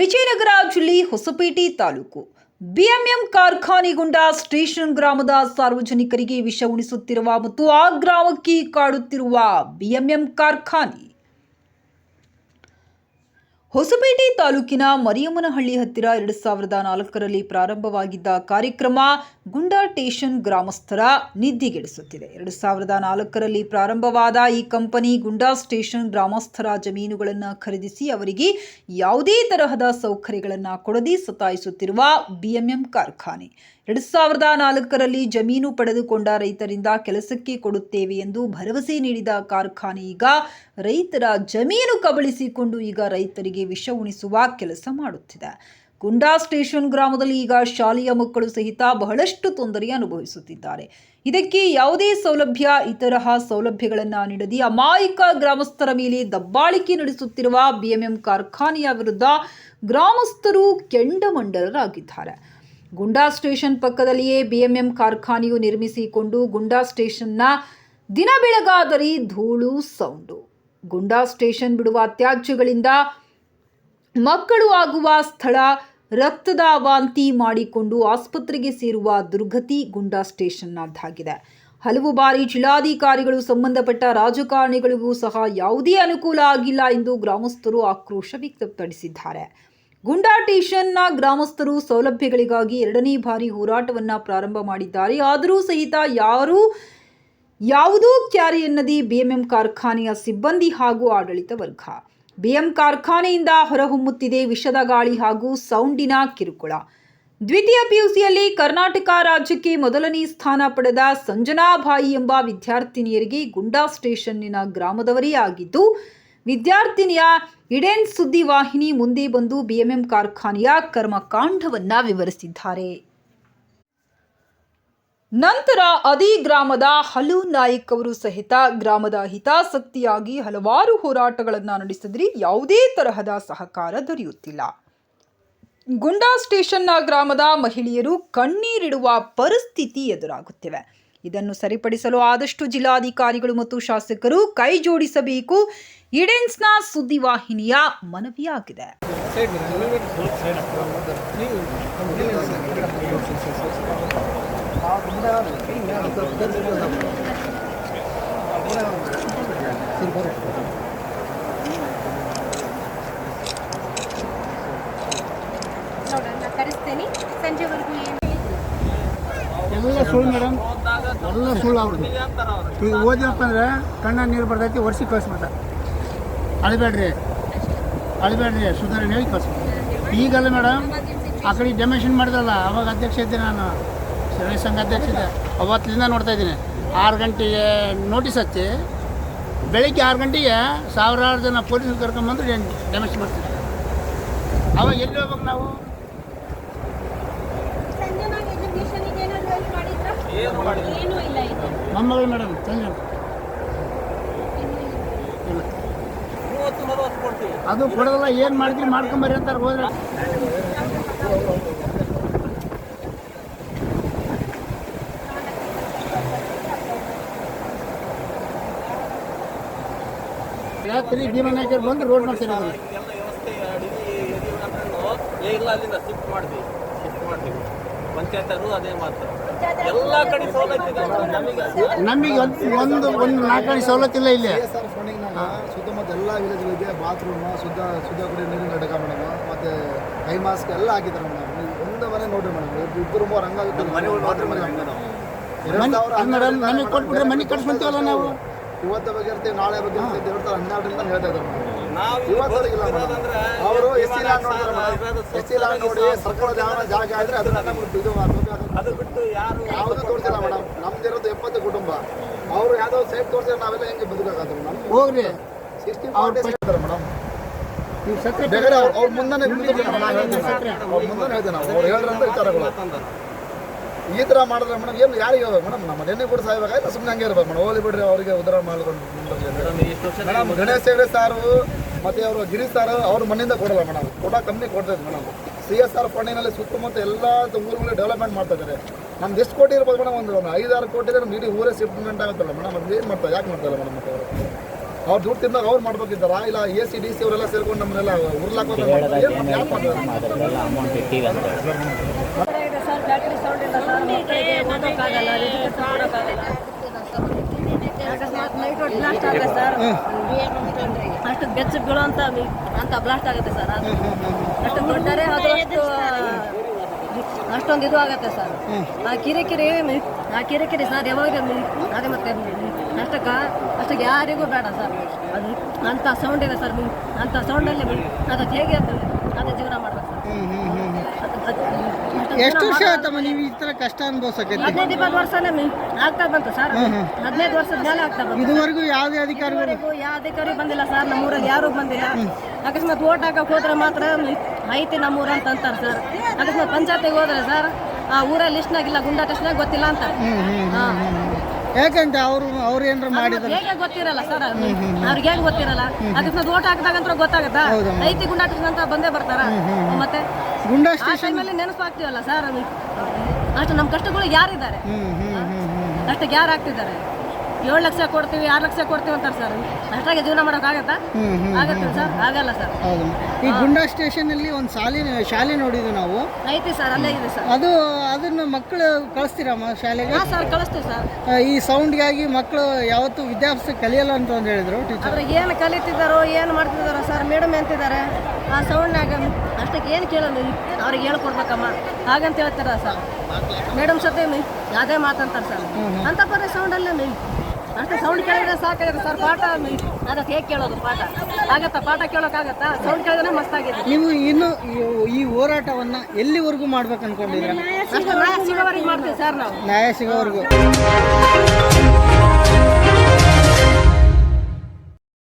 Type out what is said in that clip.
ವಿಜಯನಗರ ಜಿಲ್ಲೆ ಹೊಸಪೇಟೆ ತಾಲೂಕು. ಬಿಎಂಎಂ ಕಾರ್ಖಾನೆಗೊಂಡ ಸ್ಟೇಷನ್ ಗ್ರಾಮದ ಸಾರ್ವಜನಿಕರಿಗೆ ವಿಷ ಉಣಿಸುತ್ತಿರುವ ಮತ್ತು ಆ ಗ್ರಾಮಕ್ಕೆ ಕಾಡುತ್ತಿರುವ ಬಿಎಂಎಂ ಕಾರ್ಖಾನೆ. ಹೊಸಪೇಟೆ ತಾಲೂಕಿನ ಮರಿಯಮ್ಮನಹಳ್ಳಿ ಹತ್ತಿರ ಎರಡು ಸಾವಿರದ ನಾಲ್ಕರಲ್ಲಿ ಪ್ರಾರಂಭವಾಗಿದ್ದ ಕಾರ್ಯಕ್ರಮ ಗುಂಡಾ ಟೇಷನ್ ಗ್ರಾಮಸ್ಥರ ನಿದ್ದೆಗೆಡಿಸುತ್ತಿದೆ. ಎರಡು ಸಾವಿರದ ನಾಲ್ಕರಲ್ಲಿ ಪ್ರಾರಂಭವಾದ ಈ ಕಂಪನಿ ಗುಂಡಾ ಸ್ಟೇಷನ್ ಗ್ರಾಮಸ್ಥರ ಜಮೀನುಗಳನ್ನು ಖರೀದಿಸಿ ಅವರಿಗೆ ಯಾವುದೇ ತರಹದ ಸೌಕರ್ಯಗಳನ್ನು ಕೊಡದೆ ಸತಾಯಿಸುತ್ತಿರುವ ಬಿಎಂಎಂ ಕಾರ್ಖಾನೆ. ಎರಡು ಸಾವಿರದ ನಾಲ್ಕರಲ್ಲಿ ಜಮೀನು ಪಡೆದುಕೊಂಡ ರೈತರಿಂದ ಕೆಲಸಕ್ಕೆ ಕೊಡುತ್ತೇವೆ ಎಂದು ಭರವಸೆ ನೀಡಿದ ಕಾರ್ಖಾನೆ ಈಗ ರೈತರ ಜಮೀನು ಕಬಳಿಸಿಕೊಂಡು ಈಗ ರೈತರಿಗೆ ವಿಷ ಉಣಿಸುವ ಕೆಲಸ ಮಾಡುತ್ತಿದೆ. ಗುಂಡಾ ಸ್ಟೇಷನ್ ಗ್ರಾಮದಲ್ಲಿ ಈಗ ಶಾಲೆಯ ಮಕ್ಕಳು ಸಹಿತ ಬಹಳಷ್ಟು ತೊಂದರೆ ಅನುಭವಿಸುತ್ತಿದ್ದಾರೆ. ಇದಕ್ಕೆ ಯಾವುದೇ ಸೌಲಭ್ಯ ಇತರಹ ಸೌಲಭ್ಯಗಳನ್ನು ನೀಡದಿ ಅಮಾಯಕ ಗ್ರಾಮಸ್ಥರ ಮೇಲೆ ದಬ್ಬಾಳಿಕೆ ನಡೆಸುತ್ತಿರುವ ಬಿಎಂಎಂ ಕಾರ್ಖಾನೆಯ ವಿರುದ್ಧ ಗ್ರಾಮಸ್ಥರು ಕೆಂಡಮಂಡಲರಾಗಿದ್ದಾರೆ. ಗುಂಡಾ ಸ್ಟೇಷನ್ ಪಕ್ಕದಲ್ಲಿಯೇ ಬಿಎಂಎಂ ಕಾರ್ಖಾನೆಯು ನಿರ್ಮಿಸಿಕೊಂಡು ಗುಂಡಾ ಸ್ಟೇಷನ್ನ ದಿನ ಬೆಳಗಾದರಿ ಧೂಳು ಸೌಂಡು. ಗುಂಡಾ ಸ್ಟೇಷನ್ ಬಿಡುವ ತ್ಯಾಜ್ಯಗಳಿಂದ ಮಕ್ಕಳು ಆಗುವ ಸ್ಥಳ ರಕ್ತದ ವಾಂತಿ ಮಾಡಿಕೊಂಡು ಆಸ್ಪತ್ರೆಗೆ ಸೇರುವ ದುರ್ಗತಿ ಗುಂಡಾ ಸ್ಟೇಷನ್ನದ್ದಾಗಿದೆ. ಹಲವು ಬಾರಿ ಜಿಲ್ಲಾಧಿಕಾರಿಗಳು ಸಂಬಂಧಪಟ್ಟ ರಾಜಕಾರಣಿಗಳಿಗೂ ಸಹ ಯಾವುದೇ ಅನುಕೂಲ ಆಗಿಲ್ಲ ಎಂದು ಗ್ರಾಮಸ್ಥರು ಆಕ್ರೋಶ ವ್ಯಕ್ತಪಡಿಸಿದ್ದಾರೆ. ಗುಂಡಾ ಸ್ಟೇಷನ್ನ ಗ್ರಾಮಸ್ಥರು ಸೌಲಭ್ಯಗಳಿಗಾಗಿ ಎರಡನೇ ಬಾರಿ ಹೋರಾಟವನ್ನು ಪ್ರಾರಂಭ ಮಾಡಿದ್ದಾರೆ. ಆದರೂ ಸಹಿತ ಯಾರೂ ಯಾವುದೂ ಕ್ಯಾರಿ ಎನ್ನದಿ ಬಿಎಂಎಂ ಕಾರ್ಖಾನೆಯ ಸಿಬ್ಬಂದಿ ಹಾಗೂ ಆಡಳಿತ ವರ್ಗ. ಬಿಎಂ ಕಾರ್ಖಾನೆಯಿಂದ ಹೊರಹೊಮ್ಮುತ್ತಿದೆ ವಿಷದ ಗಾಳಿ ಹಾಗೂ ಸೌಂಡಿನ ಕಿರುಕುಳ. ದ್ವಿತೀಯ ಪಿಯುಸಿಯಲ್ಲಿ ಕರ್ನಾಟಕ ರಾಜ್ಯಕ್ಕೆ ಮೊದಲನೇ ಸ್ಥಾನ ಪಡೆದ ಸಂಜನಾಬಾಯಿ ಎಂಬ ವಿದ್ಯಾರ್ಥಿನಿಯರಿಗೆ ಗುಂಡಾ ಸ್ಟೇಷನ್ನಿನ ಗ್ರಾಮದವರೇ ಆಗಿದ್ದು ವಿದ್ಯಾರ್ಥಿನಿಯ ಇಡೆನ್ ಸುದ್ದಿ ವಾಹಿನಿ ಮುಂದೆ ಬಂದು ಬಿಎಂಎಂ ಕಾರ್ಖಾನೆಯ ಕರ್ಮಕಾಂಡವನ್ನು ವಿವರಿಸಿದ್ದಾರೆ. ನಂತರ ಅದೇ ಗ್ರಾಮದ ಹಲು ನಾಯಕ್ ಅವರು ಸಹಿತ ಗ್ರಾಮದ ಹಿತಾಸಕ್ತಿಯಾಗಿ ಹಲವಾರು ಹೋರಾಟಗಳನ್ನು ನಡೆಸಿದ್ರಿ. ಯಾವುದೇ ತರಹದ ಸಹಕಾರ ದೊರೆಯುತ್ತಿಲ್ಲ. ಗುಂಡಾ ಸ್ಟೇಷನ್ನ ಗ್ರಾಮದ ಮಹಿಳೆಯರು ಕಣ್ಣೀರಿಡುವ ಪರಿಸ್ಥಿತಿ ಎದುರಾಗುತ್ತಿವೆ. ಇದನ್ನು ಸರಿಪಡಿಸಲು ಆದಷ್ಟು ಜಿಲ್ಲಾಧಿಕಾರಿಗಳು ಮತ್ತು ಶಾಸಕರು ಕೈ ಜೋಡಿಸಬೇಕು. ಇಡೆನ್ಸ್ನ ಸುದ್ದಿವಾಹಿನಿಯ ಮನವಿಯಾಗಿದೆ ಕರೆಸ್ತೇನೆ. ಸಂಜೆವರೆಗೂ ಏನು ಎಲ್ಲ ಸುಳ್ಳು ಅವ್ರದ್ದು. ಈಗ ಓದಿನಪ್ಪ ಅಂದ್ರೆ ಕಣ್ಣ ನೀರು ಬರ್ತೈತಿ ವರ್ಷಿ ಕಳಿಸ್ಬಿಡ್ತಾರೆ ಅಳಬೇಡ್ರಿ ಅಳಬೇಡ್ರಿ ಸುಧಾರಣೆ ಹೇಳಿ ಕಳಿಸ್ಬಿಡ್ತಾರೆ ಈಗಲ್ಲ ಮೇಡಮ್, ಆ ಕಡೆ ಡೆಮೇಷನ್ ಮಾಡಿದಲ್ಲ ಅವಾಗ ಅಧ್ಯಕ್ಷ ಇದ್ದೆ ನಾನು. ಸೇವೆ ಸಂಘ ಅಧ್ಯಕ್ಷ ಇದ್ದೆ. ಅವತ್ತಿಂದ ನೋಡ್ತಾ ಇದ್ದೀನಿ. ಆರು ಗಂಟೆಗೆ ನೋಟಿಸ್ ಹಚ್ಚಿ, ಬೆಳಿಗ್ಗೆ ಆರು ಗಂಟೆಗೆ ಸಾವಿರಾರು ಜನ ಪೊಲೀಸರು ಕರ್ಕೊಂಬಂದು ಡೆಮೇಷನ್ ಮಾಡ್ತಿದ್ದೆ ಅವಾಗ ಎಲ್ಲಿ ಹೋಗ್ಬೇಕು ನಾವು? ಮಾಡಿದ್ರಾ? ಏನೂ ಇಲ್ಲ ಇದು. ಮೊಮ್ಮಗಳು ಮೇಡಮ್ ಅದು ಕೊಡೋದಲ್ಲ ಏನು ಮಾಡ್ತೀವಿ ಮಾಡ್ಕೊಂಬರಿ ಅಂತಾರೆ ಹೋದ್ರೆ. ರಾತ್ರಿ ಭೀಮನಾಯಕರು ಬಂದು ರೋಡ್ ಮಾಡ್ತೀರಾ ಎಲ್ಲ ವ್ಯವಸ್ಥೆ ಇಲ್ಲ ಅಲ್ಲಿಂದ ಶಿಫ್ಟ್ ಮಾಡ್ತೀವಿ. ಶಿಫ್ಟ್ ಮಾಡ್ತೀವಿ. ಪಂಚಾಯತರು ಅದೇ ಮಾತು ಎಲ್ಲ ಕಡೆ ಸವಲತ್ತು ಇದೆ ನಮಗೆ ನಮಗೆ ಒಂದು ಒಂದು ಒಂದು ನಾಲ್ಕು ಸವಲತ್ತಿಲ್ಲ ಇಲ್ಲಿ ಸರ್ ಫಂಡಿಂಗ್ನಾಗ ಸುತ್ತಮುತ್ತ ಎಲ್ಲ ವಿಲೇಜ್ಗಳಿಗೆ ಬಾತ್ರೂಮ್ ಶುದ್ಧ ಶುದ್ಧ ಕುಡಿಯೋ ನೀರಿನ ಘಟಕ ಮೇಡಮ್ ಮತ್ತೆ ಕೈ ಮಾಸ್ಕ್ ಎಲ್ಲ ಹಾಕಿದ್ದಾರೆ ಮೇಡಮ್ ಒಂದು ಮನೆ ನೋಡ್ರಿ ಮೇಡಮ್ ಇಬ್ಬರು ಮೂರು ಮಾತ್ರ ಮನೆ ಮೇಡಮ್ ನಮಗೆ ಕೊಟ್ಬಿಟ್ರೆ ಮನೆ ಕಟ್ಸ್ಕೊಂತೀವಲ್ಲ ನಾವು ಇವತ್ತು ಬಗ್ಗೆ ಇರ್ತೀವಿ ನಾಳೆ ಬಗ್ಗೆ ಇರ್ತೀವಿ ಎರಡು ಸಾವಿರದ ಹನ್ನೆರಡರಿಂದ ಹೇಳ್ತಾ ಇದ್ದಾರೆ ಇವತ್ತಿಲ್ಲ ಮೇಡಮ್. ಅವರು ಎಸ್ ಸಿ ಲ್ಯಾಂಡ್ ನೋಡ್ತಾರೆ ಮೇಡಮ್ ಎಸ್ ಸಿ ಲ್ಯಾಂಡ್ ನೋಡಿ ಸರ್ಕಾರ ಜಾಗ ಜಾಗ ಆದ್ರೆ ಅದನ್ನ ಇದು ಮಾಡ್ಬೇಕು. ಅದು ಬಿಟ್ಟು ಯಾರು ಯಾವುದು ತೋರಿಸಿಲ್ಲ ಮೇಡಮ್. ನಮ್ದಿರೋದು ಎಪ್ಪತ್ತು ಕುಟುಂಬ. ಅವರು ಯಾವ್ದೋ ಸೇಫ್ ತೋರಿಸಿದ್ರೆ ನಾವೆಲ್ಲ ಹೆಂಗೆ ಬದುಕಾಗತ್ತೆ ಮೇಡಮ್? ಹೋಗ್ರಿ. Sixty forty madam. ನೀವು ಸತ್ರೆ ಬೇಕಾದ್ರೆ ಅವ್ರ ಮುಂದೆ ಮುಂದಾನೆ ಅವ್ರ ಮುಂದಾನೆ ಹೇಳ್ತೇನೆ ನಾವು. ಅವ್ರು ಹೇಳ್ರಂತ ವಿಚಾರಗಳು. ಈ ಥರ ಮಾಡಿದ್ರೆ ಮೇಡಮ್ ಏನು ಯಾರಿಗೆ ಮೇಡಮ್ ನಮ್ಮ ಮನೆಯೇ ಕೂಡ ಸಾಯ್ಬೇಕಾಯ್ತು ಸುಮ್ಮನೆ ಹಂಗೆ ಇರ್ಬೇಕು. ಮೇಡಮ್ ಹೋಲಿ ಬಿಡ್ರಿ ಅವರಿಗೆ ಉದರ ಮಾಡ್ಕೊಂಡು ಮೇಡಮ್ ಗಣೇಶ್ ಹೆಗಡೆ ಸಾರು ಮತ್ತೆ ಅವರು ಗಿರೀಶ್ ಸಾರು ಅವ್ರ ಮನೆಯಿಂದ ಕೊಡಲ್ಲ ಮೇಡಮ್. ಕೊಡ ಕಂಪ್ನಿ ಕೊಡ್ತೈತೆ ಮೇಡಮ್. ಸಿ ಎಸ್ ಆರ್ ಫಂಡಿನಲ್ಲಿ ಸುತ್ತಮುತ್ತ ಎಲ್ಲ ಊರುಗಳು ಡೆವಲಪ್ಮೆಂಟ್ ಮಾಡ್ತಾ ಇದ್ದಾರೆ. ನಮ್ದು ಎಷ್ಟು ಕೋಟಿ ಇರ್ಬೋದು ಮೇಡಮ್? ಒಂದು ಒಂದು ಐದಾರು ಕೋಟಿ ನಮ್ಗೆ ಇಡೀ ಊರೇ ಶಿಫ್ಟ್ಮೆಂಟ್ ಆಗುತ್ತಲ್ಲ ಮೇಡಮ್? ಅದು ಏನು ಮಾಡ್ತಾರೆ? ಯಾಕೆ ಮಾಡ್ತಾರೆ ಮೇಡಮ್ ಮತ್ತೆ ಅವರು? ಅವ್ರು ದುಡ್ಡು ತಿಂದಾಗ ಅವ್ರು ಮಾಡ್ಬೇಕಿದ್ದಾರ ಇಲ್ಲ ಎ ಸಿ ಡಿ ಸಿ ಅವರೆಲ್ಲ ಸೇರ್ಕೊಂಡು ನಮ್ಮನ್ನೆಲ್ಲ ಉರ್ಲಾಕೋತ ಯಾಕೆ ಮಾಡ್ತಾರೆ? ಬ್ಲಾಸ್ಟ್ ಆಗುತ್ತೆ ಸರ್ ಅಷ್ಟು ಬೆಚ್ಚ ಬೀಳುವಂತ ಅಂತ ಬ್ಲಾಸ್ಟ್ ಆಗುತ್ತೆ ಸರ್ ಅದು. ಅಷ್ಟು ದೊಡ್ಡರೆ ಅದು ಅಷ್ಟು ಅಷ್ಟೊಂದು ಇದು ಆಗುತ್ತೆ ಸರ್ ಆ ಕಿರಿಕಿರಿ ಆ ಕಿರಿಕಿರಿ ಸರ್ ಯಾವಾಗ ಅದೇ ಮತ್ತೆ ಅಷ್ಟಕ್ಕೆ ಅಷ್ಟಕ್ಕೆ ಯಾರಿಗೂ ಬೇಡ ಸರ್ ಅದು ಅಂಥ ಸೌಂಡ್ ಇದೆ ಸರ್ ಅಂಥ ಸೌಂಡಲ್ಲಿ ಅದಕ್ಕೆ ಹೇಗೆ ಅದು ಜೀವನ ಮಾಡ್ಬೇಕು ಸರ್ ಎಷ್ಟು ವರ್ಷ. ಆಯ್ತಮ್ಮ ನೀವು ಈ ತರ ಕಷ್ಟ ಅನುಭವಿಸಕ್ಕೆ ಹದಿನೈದು ಇಪ್ಪತ್ತು ವರ್ಷನೇ ಮಿ- ಆಗ್ತಾ ಬಂತು ಸರ್. ಹದಿನೈದು ವರ್ಷದ ಮೇಲೆ ಆಗ್ತಾ ಬಂತು ಇದುವರೆಗೂ ಯಾವುದೇ ಅಧಿಕಾರಿಗಳು ಇದುವರೆಗೂ ಯಾವ ಅಧಿಕಾರಿ ಬಂದಿಲ್ಲ ಸರ್ ನಮ್ಮೂರಲ್ಲಿ ಯಾರು ಬಂದಿಲ್ಲ. ಅಕಸ್ಮಾತ್ ಓಟ್ ಹಾಕಕ್ ಹೋದ್ರೆ ಮಾತ್ರ ಅಲ್ಲಿ ಐತಿ ನಮ್ಮೂರ ಅಂತ ಅಂತಾರೆ ಸರ್. ಅಕಸ್ಮಾತ್ ಪಂಚಾಯತಿಗೆ ಹೋದ್ರೆ ಸರ್ ಆ ಊರ ಲಿಸ್ಟ್ನಾಗಿಲ್ಲ ಗುಂಡಾ ಟೆಸ್ಟ್ನಾಗ ಗೊತ್ತಿಲ್ಲ ಅಂತ. ಹಾ. ಯಾಕಂತ ಅವರು ಅವ್ರು ಏನಾರ ಮಾಡಿದ್ರು? ಹೇಗೆ ಗೊತ್ತಿರಲ್ಲ ಸರ್ ಅವ್ರಿಗೆ ಹೇಗೆ ಗೊತ್ತಿರಲ್ಲ? ಅಕಸ್ಮಾತ್ ಓಟ್ ಹಾಕಿದಾಗಂತ್ರ ಗೊತ್ತಾಗತ್ತಾ? ಐತಿ ಗುಂಡಾಟಿಸ್ ಅಂತ ಬಂದೇ ಬರ್ತಾರ. ಮತ್ತೆ? ಗುಂಡಾ ಸ್ಟೇಷನ್ ಮೇಲೆ ನೆನಪಾಗ್ತೀವಲ್ಲ ಸರ್ ಅಷ್ಟು ನಮ್ಮ ಕಷ್ಟಗಳು ಯಾರಿದ್ದಾರೆ? ಅಷ್ಟಕ್ಕೆ ಯಾರು ಆಗ್ತಿದ್ದಾರೆ? ಏಳು ಲಕ್ಷ ಕೊಡ್ತೀವಿ ಆರು ಲಕ್ಷ ಕೊಡ್ತೀವಿ ಅಂತಾರೆ ಸರ್ ಅಷ್ಟಾಗಿ ಜೀವನ ಮಾಡೋಕ್ಕಾಗತ್ತಾ? ಆಗತ್ತೆ ಸರ್ ಆಗಲ್ಲ ಸರ್ ಹೌದು. ಈ ಗುಂಡಾ ಸ್ಟೇಷನ್ ಅಲ್ಲಿ ಒಂದು ಶಾಲೆ ಶಾಲೆ ನೋಡಿದ್ವಿ ನಾವು. ಐತಿ ಸರ್ ಅಲ್ಲೇ ಇದೆ ಸರ್ ಅದು ಅದನ್ನು ಮಕ್ಕಳು ಕಳಿಸ್ತೀರಮ್ಮ ಶಾಲೆಗೆ? ಹಾಂ ಸರ್ ಕಳಿಸ್ತೀವಿ ಸರ್ ಈ ಸೌಂಡ್ಗಾಗಿ ಮಕ್ಕಳು ಯಾವತ್ತೂ ವಿದ್ಯಾಭ್ಯಾಸ ಕಲಿಯಲ್ಲ ಅಂತ ಒಂದು ಹೇಳಿದ್ರು ಟೀಚರ್ ಅದ್ರಾಗ ಏನು ಕಲಿತಿದ್ದಾರೋ ಏನು ಮಾಡ್ತಿದ್ದಾರೋ ಸರ್ ಮೇಡಮ್ ಎಂತಿದ್ದಾರೆ? ಆ ಸೌಂಡ್ನಾಗ ಅಷ್ಟಕ್ಕೆ ಏನು ಕೇಳಲ್ಲ ಅವ್ರಿಗೆ ಹೇಳ್ಕೊಡ್ಬೇಕಮ್ಮ. ಹಾಗಂತ ಹೇಳ್ತಾರ ಸರ್ ಮೇಡಮ್ ಸತೆ ಅದೇ ಮಾತಂತಾರೆ ಸರ್ ಅಂತ ಸೌಂಡ್ ಸೌಂಡಲ್ಲೇ ಅಷ್ಟು ಸೌಂಡ್ ಕೇಳಿದ್ರೆ ಸಾಕಾಗಿದೆ ಸರ್ ಪಾಠ ಅದಕ್ಕೆ ಹೇಗೆ ಕೇಳೋದು ಪಾಠ? ಆಗತ್ತಾ? ಪಾಠ ಕೇಳೋಕ್ಕಾಗತ್ತಾ ಸೌಂಡ್ ಕೇಳಿದ್ರೆ ಮಸ್ತಾಗಿದೆ. ನೀವು ಇನ್ನು ಈ- ಈ ಹೋರಾಟವನ್ನ ಎಲ್ಲಿವರೆಗೂ ಮಾಡ್ಬೇಕು ಅನ್ಕೊಂಡಿದ್ರೆ ಅಷ್ಟು ನ್ಯಾಯ ಸಿಗೋವರೆಗೆ ಮಾಡ್ತೀವಿ ಸರ್ ನಾವು. ನ್ಯಾಯ ಸಿಗೋವರೆಗೂ.